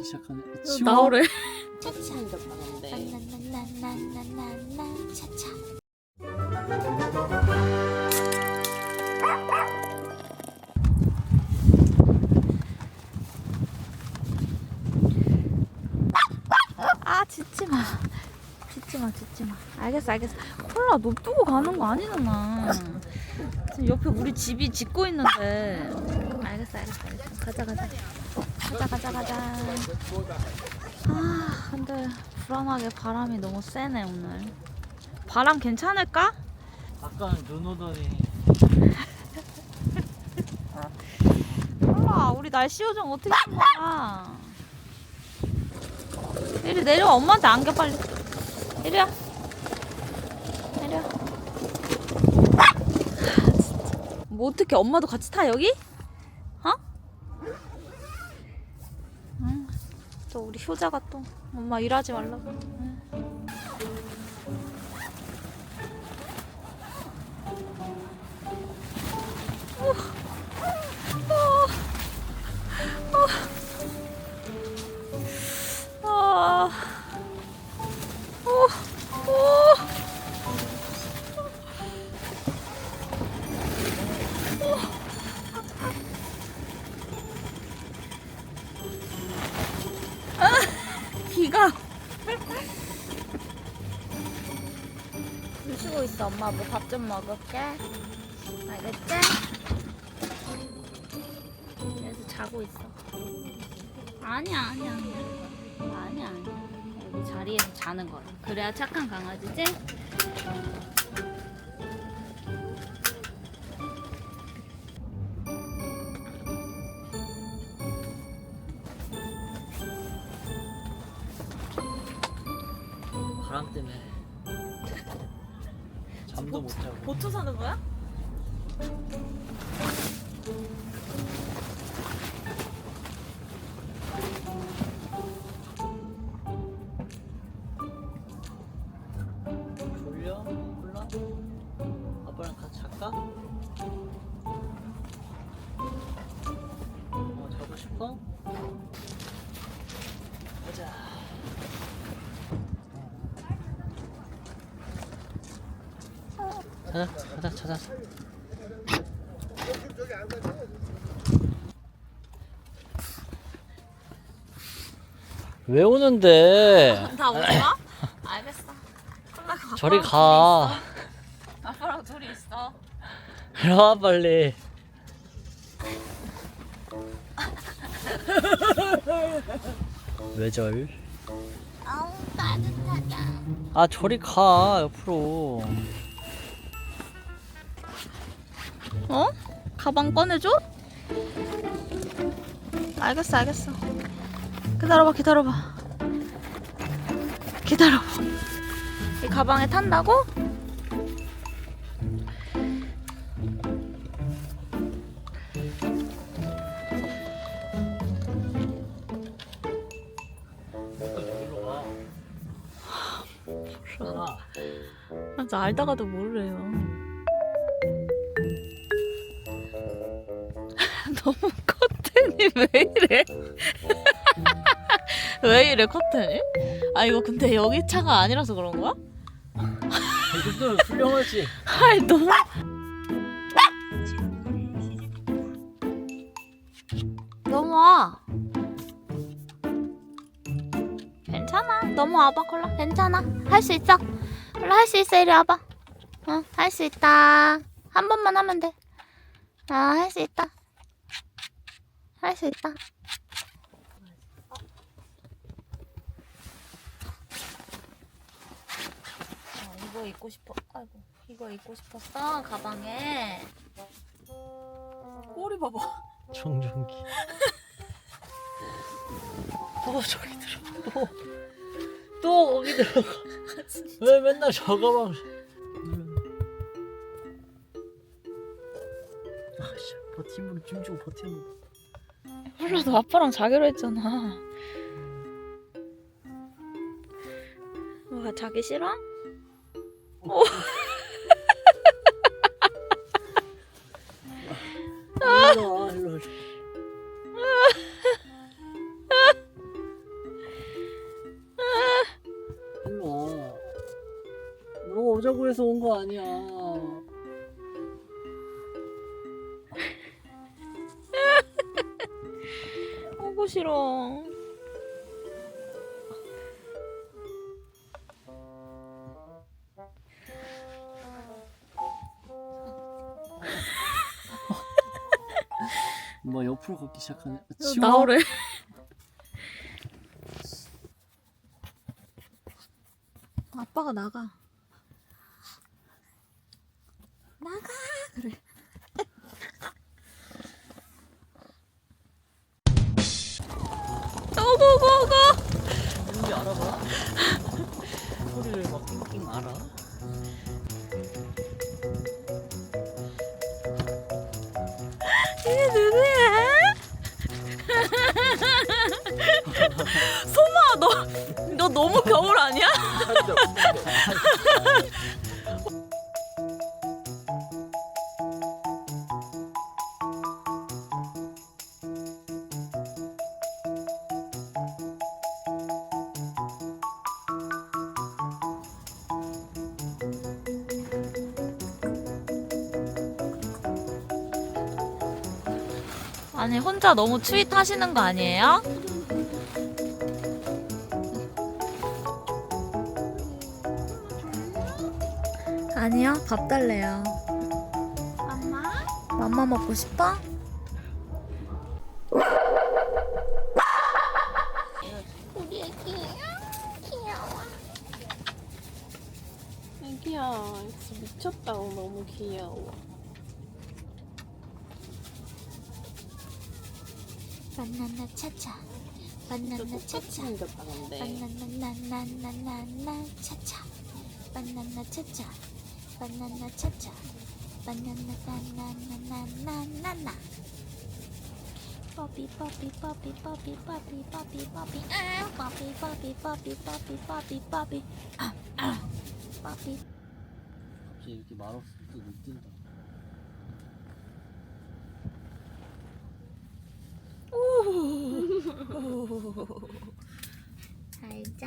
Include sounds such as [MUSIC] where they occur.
밟기 시작하네. 치워. 나오래. 차차이도 파는데 나나나나나나나 차차 아 짖지 마. 짖지 마, 짖지 마. 알겠어, 알겠어. 콜라 너 두고 가는 거 아니잖아. 지금 옆에 우리 집이 짓고 있는데. 알겠어, 알겠어, 알겠어. 가자, 가자. 가자, 가자, 가자. 아, 근데 불안하게 바람이 너무 세네 오늘. 바람 괜찮을까? 아까 눈 오더니 [LAUGHS] 콜라, 우리 날씨 요정 어떻게 한 거야? 이리 내려와, 엄마한테 안겨 빨리. 이리 와. 이리 와. 아, 진짜. 뭐 어떻게 엄마도 같이 타 여기? 어? 응. 또 우리 효자가 또 엄마 일하지 말라고. 쉬고 있어 엄마. 뭐 밥 좀 먹을게. 알겠지? 그래서 자고 있어. 아니야 아니야. 아니야 아니야. 여기 자리에서 자는 거야. 그래야 착한 강아지지? 바람 때문에 잠도 못 자고. 보초 사는 거야? 졸려? 몰라? 아빠랑 같이 잘까? 어 자고 싶어? 가자 가자 찾아. 왜 오는데? 다 오지 마? 알겠어 콜라가 저리 가. 아빠랑 둘이 있어 일어나 빨리. 외절. 아우 따뜻하다 아 저리 가 옆으로. 어? 가방 꺼내줘? 알겠어, 알겠어. 기다려봐, 기다려봐. 기다려봐. 이 가방에 탄다고? 몰라. 나 알다가도 모르래요. 너무 커튼이 왜 이래? 왜 이래 커튼이? 아 이거 근데 여기 차가 아니라서 그런 거야? 이 정도면 훌륭하지. [LAUGHS] 아이 너무 넘어와 괜찮아. 넘어와봐 콜라. 괜찮아. 할 수 있어. 콜라 할 수 있어. 이리 와봐. 어할 수 있다. 한 번만 하면 돼아할 수 있다 할 수 있다 어, 이거 입고 싶어 아이고 이거 입고 싶었어 가방에 꼬리 봐봐 청정기. [LAUGHS] 또 저기 들어가. 또, 또 거기 들어가. 왜 맨날 저 가방. 아씨 버팀으로 춤추고 버팀으로. 몰라 너 아빠랑 자기로 했잖아 뭐야 자기 싫어? 오. 너 오자고 해서 온 거 아니야. 오고 싫어. 뭐 옆으로 걷기 시작하네. 아, 너 치워. 나오래. 아빠가 나가. 나가 그래. 알아봐. [LAUGHS] 소리를 막 낑낑 알아. 이게 누구야? [LAUGHS] 소마 너, 너 너무 겨울 아니야? [LAUGHS] 아니 혼자 너무 추위 타시는 거 아니에요? 아니요 밥 달래요 엄마? 맘마 먹고 싶어? 우리 애기야? 귀여워. 애기야, 진짜 미쳤다. 너무 귀여워. 바나나 차차 바나나 차차 바나나나나나나 차차 바나나 차차 바나나 차차 바나나 나나나나나나 버비 버비 버비 버비 버비 버비 버비 아 버비 버비 버비 버비 버비 버비 아아 버비 이렇게 말없을 때못 뛴다 잘자